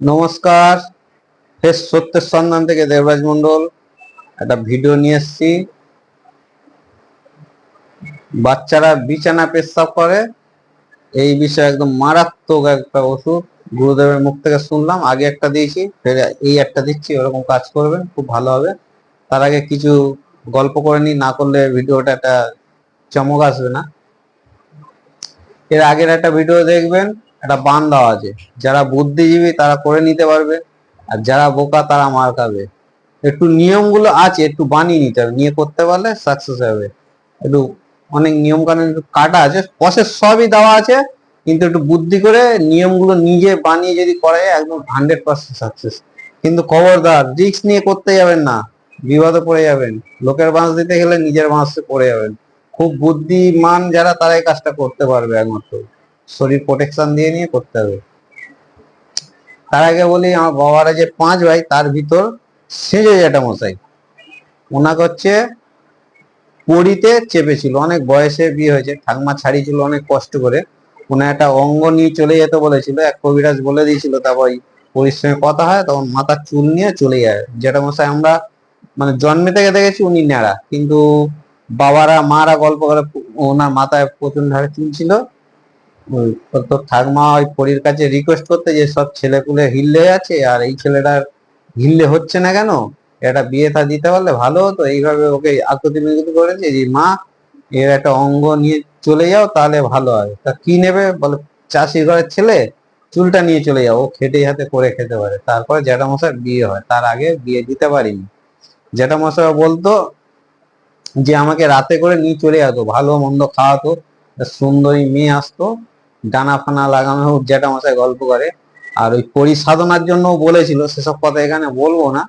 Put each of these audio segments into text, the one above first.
নমস্কার। ফেস সত্যের সন্ধান থেকে দেবরাজ মন্ডল একটা ভিডিও নিয়ে এসেছি। বাচ্চারা বিছানা পেশাব করে। এই বিষয়ে একদম মারাত্মক একটা ওষুধ গুরুদেবের মুখ থেকে শুনলাম, আগে একটা দিয়েছি, ফের এই একটা দিচ্ছি, ওরকম কাজ করবেন, খুব ভালো হবে। তার আগে কিছু গল্প করে নি না করলে ভিডিওটা একটা চমক আসবে না। এর আগের একটা ভিডিও দেখবেন। একটা বান দেওয়া আছে। যারা বুদ্ধিজীবী তারা করে নিতে পারবে, আর যারা বোকা তারা মার খাবে। একটু নিয়মগুলো আছে, একটু বানিয়ে নিতে হবে। নিয়ে করতে পারলে সাকসেস হবে। একটু অনেক নিয়ম কানুন একটু কাটা আছে প্রসেস সবই দেওয়া আছে, কিন্তু একটু বুদ্ধি করে নিয়মগুলো নিজে বানিয়ে যদি করা যায়, একদম হান্ড্রেড পার্সেন্ট সাকসেস কিন্তু খবরদার রিস্ক নিয়ে করতে যাবেন না। বিপদে পড়ে যাবেন। লোকের বাঁশ দিতে গেলে নিজের বাঁশে পড়ে যাবেন। খুব বুদ্ধিমান যারা তারা এই কাজটা করতে পারবে একমাত্র। শরীর প্রোটেকশন দিয়ে নিয়ে করতে হবে। তার আগে বলি, আমার বাবারা যে পাঁচ ভাই, তার ভিতর সেজে যেটা মশাই। ওনাকে হচ্ছে পড়িতে চেপেছিল, অনেক বয়সে বিয়ে হয়েছে, ঠাকমা ছাড়িয়েছিল অনেক কষ্ট করে। ওনার একটা অঙ্গ নিয়ে চলে যেতে বলেছিল, এক কবিরাজ বলে দিয়েছিল তারপর ওই পরিশ্রমে কথা হয়, তখন মাথার চুল নিয়ে চলে যায়। যেটা মশাই, আমরা মানে জন্মে থেকে দেখেছি উনি ন্যাড়া, কিন্তু বাবারা, মারা গল্প করে ওনার মাথায় প্রচণ্ড হারে চুল ছিল ওই তো ঠাকমা ওই পরীর কাছে রিকোয়েস্ট করতে যে সব ছেলেপুলে হিললে আছে আর এই ছেলেটার হিললে হচ্ছে না কেন? এটা বিয়ে থা দিতে পারলে ভালো হতো। এইভাবে ওকে আকুতি মিনতি করেছে যে, মা, এর একটা অঙ্গ নিয়ে চলে যাও তাহলে ভালো হয়। তা কি নেবে? বলে চাষি ঘরের ছেলে, চুলটা নিয়ে চলে যাও। ও খেটে হাতে করে খেতে পারে। তারপরে জ্যাঠা মশাই বিয়ে হয়। তার আগে বিয়ে দিতে পারিনি। জ্যাঠা মশাই বলতো যে, আমাকে রাতে করে নিয়ে চলে যেত ভালো মন্দ খাওয়াতো, সুন্দরী মেয়ে আসতো। ডানা ফানা লাগানো জ্যাঠা মশাই গল্প করে। আর ওই পরিসাধনার জন্য বলেছিল সেসব কথা এখানে বলব না।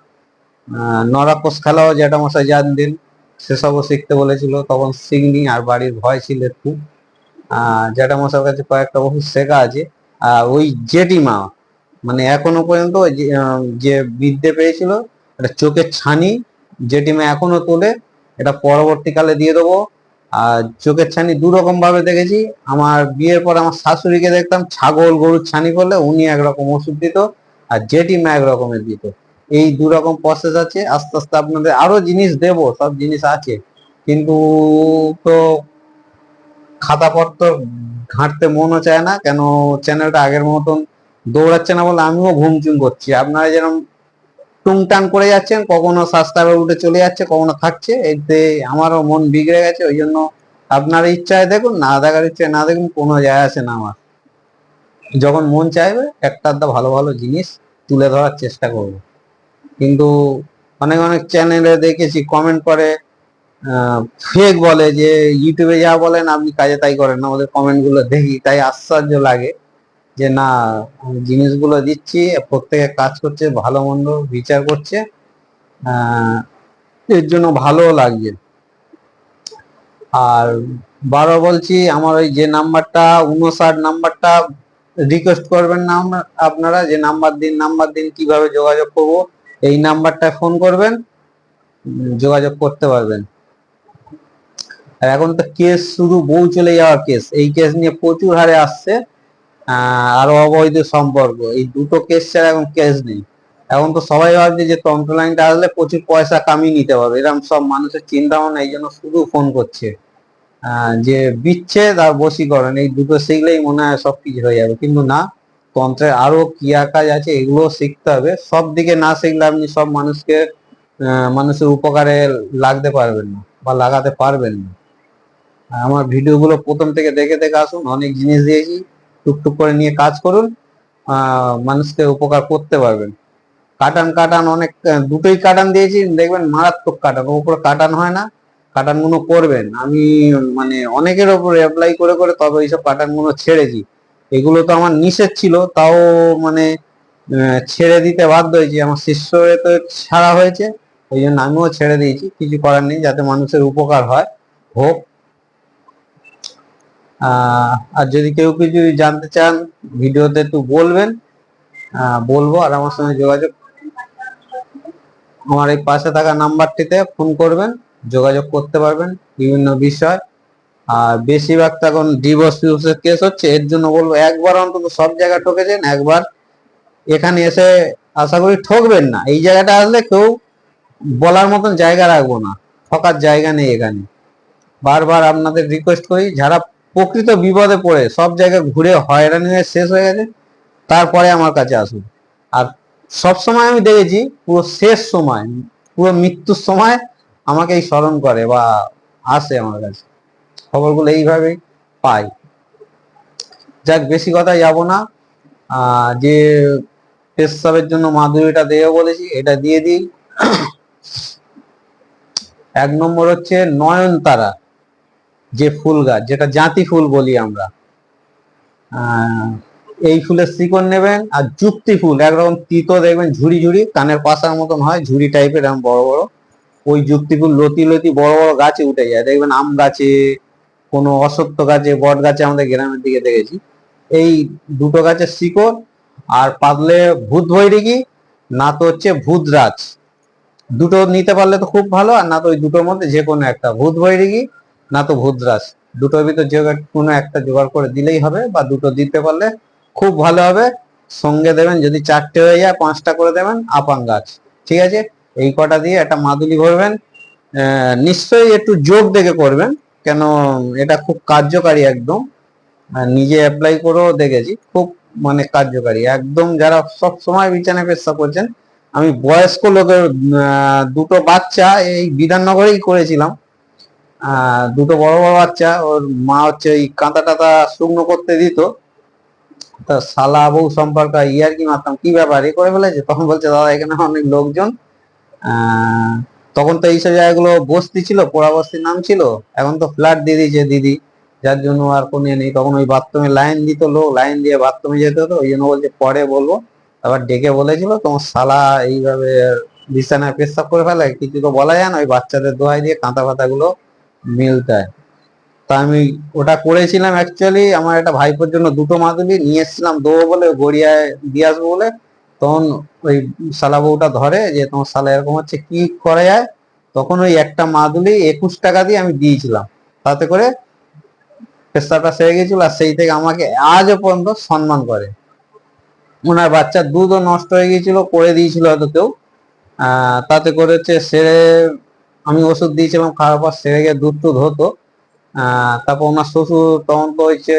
আহ, নরাপোষ খেলাও জ্যাঠা মশাই জানতেন সেসবও শিখতে বলেছিল। তখন শিখনি আর বাড়ির ভয় ছিল একটু। জ্যাঠা মশাইয়ের কাছে কয়েকটা বহু শেখা আছে। আর ওই জেঠিমা মানে এখনও পর্যন্ত যে, বিদ্যে পেয়েছিল একটা চোখের ছানি জেঠিমা এখনও তোলে। এটা পরবর্তীকালে দিয়ে দেবো। আর চোখের ছানি দু রকম ভাবে দেখেছি। আমার বিয়ের পর আমার শাশুড়িকে দেখতাম ছাগল গরুর ছানি করলে উনি একরকম ওষুধ দিত আর জেঠিমা এক রকমের দিত। এই দু রকম প্রসেস আছে। আস্তে আস্তে আপনাদের আরও জিনিস দেব, সব জিনিস আছে। কিন্তু তো খাতাপত্র ঘাঁটতে মনও চায় না। কেন চ্যানেলটা আগের মতন দৌড়াচ্ছে না বলে আমিও ঘুমচুম করছি। আপনারা যেরকম টুংটাং করে যাচ্ছেন, কখনো সাবস্ক্রাইবার উঠে চলে যাচ্ছে, কখনো থাকছে, এতে আমারও মন বিগড়ে গেছে, ওই জন্য আপনার ইচ্ছায় দেখুন, না দেখার ইচ্ছায় না দেখুন, কোনো যায় আসে না আমার। যখন মন চাইবে, একটা আধটা ভালো ভালো জিনিস তুলে ধরার চেষ্টা করব। কিন্তু অনেক অনেক চ্যানেলে দেখেছি কমেন্ট করে ফেক বলে যে, ইউটিউবে যা বলেন, আপনি কাজে তাই করেন না। ওদের কমেন্টগুলো দেখি, তাই আশ্চর্য লাগে। যে না জিনিসগুলো দিচ্ছি, প্রত্যেকে কাজ করছে, ভালো মন্দ বিচার করছে এর জন্য ভালো লাগছে। আর বারো বলছি, আমার ওই যে নাম্বারটা উনষাট নাম্বারটা রিকোয়েস্ট করবেন না আপনারা, যে নাম্বার দিন নাম্বার দিন কীভাবে যোগাযোগ করব, এই নাম্বারটা ফোন করবেন, যোগাযোগ করতে পারবেন। আর এখন তো কেস শুধু বউ চলে যাওয়ার কেস, এই কেস নিয়ে প্রচুর হারে আসছে। আরও অবৈধ সম্পর্ক। এই দুটো কেস ছাড়া এখন কেস নেই। এখন তো সবাই ভাবছে যে তন্ত্র লাইনটা আসলে প্রচুর পয়সা কামিয়ে নিতে পারবে। এরকম সব মানুষের চিন্তা ভাবনা এই জন্য শুধু ফোন করছে। যে বিচ্ছেদ আর বসীকরণ এই দুটো শিখলেই মনে হয় সবকিছু হয়ে যাবে। কিন্তু না, তন্ত্রের আরও ক্রিয়া কাজ আছে এগুলো শিখতে হবে। সব দিকে না শিখলে আপনি সব মানুষকে মানুষের উপকারে লাগতে পারবেন না বা লাগাতে পারবেন না। আমার ভিডিওগুলো প্রথম থেকে দেখে দেখে আসুন, অনেক জিনিস দিয়েছি। টুকটুক করে নিয়ে কাজ করুন মানুষকে উপকার করতে পারবেন। কাটান কাটান অনেক দুটোই কাটান দিয়েছি, দেখবেন মারাত্মক কাটান উপরে কাটান হয় না কাটানগুলো করবেন। আমি মানে অনেকের ওপর অ্যাপ্লাই করে করে তবে এইসব কাটানগুলো ছেড়েছি। এগুলো তো আমার নিষেধ ছিল, তাও মানে ছেড়ে দিতে বাধ্য হয়েছি। আমার শিষ্য তো ছাড়া হয়েছে ওই জন্য আমিও ছেড়ে দিয়েছি, কিছু করার নেই, যাতে মানুষের উপকার হয়, হোক। আর যদি কেউ কিছু জানতে চান, ভিডিওতে একটু বলবেন। বলব আর আমার সঙ্গে যোগাযোগ। আমার এই পাশে থাকা নাম্বারটিতে ফোন করবেন, যোগাযোগ করতে পারবেন বিভিন্ন বিষয়। আর বেশিরভাগ তো এখন ডিভোর্স কেস হচ্ছে, এর জন্য বলব একবার অন্তত সব জায়গায় ঠকেছেন, একবার এখানে এসে আশা করি ঠকবেন না। এই জায়গাটা আসলে কেউ বলার মতন জায়গা রাখব না, ঠকার জায়গা নেই এখানে। বারবার আপনাদের রিকোয়েস্ট করি, যারা প্রকৃত বিপদে পড়ে, সব জায়গায় ঘুরে হয়রানি হয়ে শেষ হয়ে গেছে, তারপরে আমার কাছে আসুন। আর সব সময় আমি দেখেছি, পুরো শেষ সময়, পুরো মৃত্যুর সময় আমাকে এই স্মরণ করে বা আসে আমার কাছে। খবরগুলো এইভাবেই পাই। যাক, বেশি কথা যাব না। যে পেশাবের জন্য মাধুরীটা দেবে বলেছি, এটা দিয়ে দিই। এক নম্বর হচ্ছে নয়নতারা। যে ফুল গাছ, যেটা জাতি ফুল বলি আমরা এই ফুলের শিকড় নেবেন আর যুক্তি ফুল, একরকম তিতো দেখবেন ঝুড়ি ঝুড়ি, কানের পাশার মতন হয়, ঝুড়ি টাইপের এরকম বড় বড়, ওই যুক্তি ফুল লতি লতি বড় বড় গাছে উঠে যায়। দেখবেন আম গাছে, কোনো অসত্য গাছে, বট গাছে আমাদের গ্রামের দিকে দেখেছি, এই দুটো গাছের শিকড়, আর পাতলে ভূত ভৈরিকি না তো হচ্ছে ভূতরাজ। দুটো নিতে পারলে তো খুব ভালো, আর না তো ওই দুটোর মধ্যে যে কোনো একটা ভূত ভৈরিকি না তো ভূতরাজ দুটোর ভিতর যে কোনো একটা জোগাড় করে দিলেই হবে বা দুটো দিতে পারলে খুব ভালো হবে। সঙ্গে দেবেন, যদি চারটে হয়ে যায়, পাঁচটা করে দেবেন, আপাং গাছ। ঠিক আছে? এই কটা দিয়ে একটা মাদুলি ভরবেন। নিশ্চয়ই একটু যোগ দেখে করবেন। কেন, এটা খুব কার্যকারী একদম। নিজে অ্যাপ্লাই করেও দেখেছি, খুব মানে কার্যকারী। একদম যারা সব সময় বিছানায় পেশা করছেন, আমি বয়স্ক লোকের দুটো বাচ্চা এই বিধাননগরেই করেছিলাম। দুটো বড় বড় বাচ্চা, ওর মা হচ্ছে ওই কাঁথা টাতা শুকনো করতে দিত। তা শালা বউ সম্পর্কে ইয়ার কি মারতাম? কি ব্যাপার? এ করে ফেলেছে? তখন বলছে, দাদা, এখানে অনেক লোকজন। তখন তো এইসব জায়গাগুলো বস্তি ছিল, পোড়া বস্তির নাম ছিল। এখন তো ফ্ল্যাট দিয়ে দিয়েছে দিদি। যার জন্য আর কোনো নেই। তখন ওই বাথরুমে লাইন দিত লোক, লাইন দিয়ে বাথরুমে যেতে হতো। ওই জন্য বলছে, পরে বলব। আবার ডেকে বলেছিল, তোমার শালা এইভাবে বিছানায় পেশাব করে ফেলে? কিছু তো বলা যায় না, ওই বাচ্চাদের দোহাই দিয়ে কাঁথা ফাতা গুলো মিলতে তা আমি ওটা করেছিলাম অ্যাকচুয়ালি আমার একটা ভাইপোর জন্য দুটো মাদুলি নিয়ে এসেছিলাম দেবো বলে গড়িয়ায় দিয়ে আসব বলে। তখন ওই শালা বউটা ধরে যে তোমার শালা এরকম হচ্ছে, কি করা যায় তখন ওই একটা মাদুলি একুশ টাকা দিয়ে আমি দিয়েছিলাম। তাতে করে পেশাটা সেরে গেছিল আর সেই থেকে আমাকে আজও পর্যন্ত সম্মান করে। ওনার বাচ্চার দুধও নষ্ট হয়ে গিয়েছিল, করে দিয়েছিল হয়তো কেউ। তাতে করে হচ্ছে সেরে আমি ওষুধ দিয়েছিলাম খাওয়ার পর সেরে গিয়ে দুধ টুধ হতো। তারপর ওনার শ্বশুর তখন তো হচ্ছে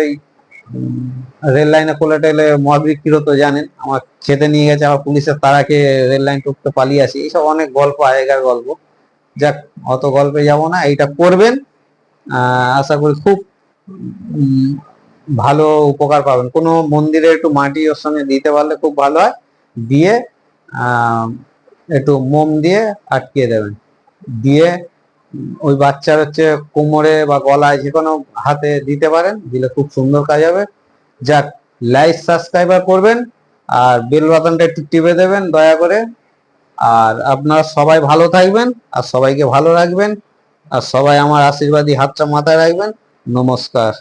রেল লাইনে কোলে টেলে মদ বিক্রি হতো, জানেন? আমার খেতে নিয়ে গেছে, আবার পুলিশের তারাকে রেল লাইন টুকতে পালিয়ে আসি। এইসব অনেক গল্প, আগেকার গল্প। যাক, অত গল্পে যাব না, এইটা করবেন আশা করি খুব ভালো উপকার পাবেন। কোনো মন্দিরে একটু মাটি ওর সঙ্গে দিতে পারলে খুব ভালো হয়। দিয়ে একটু মোম দিয়ে আটকিয়ে দেবেন। দিয়ে ওই বাচ্চার হচ্ছে কোমরে বা গলায় যে কোনো হাতে দিতে পারেন, দিলে খুব সুন্দর কাজ হবে। যাক লাইক সাবস্ক্রাইবার করবেন আর বেল বাটনটা একটু টিপে দেবেন দয়া করে। আর আপনারা সবাই ভালো থাকবেন আর সবাইকে ভালো রাখবেন। আর সবাই আমার আশীর্বাদী হাতটা মাথায় রাখবেন। নমস্কার।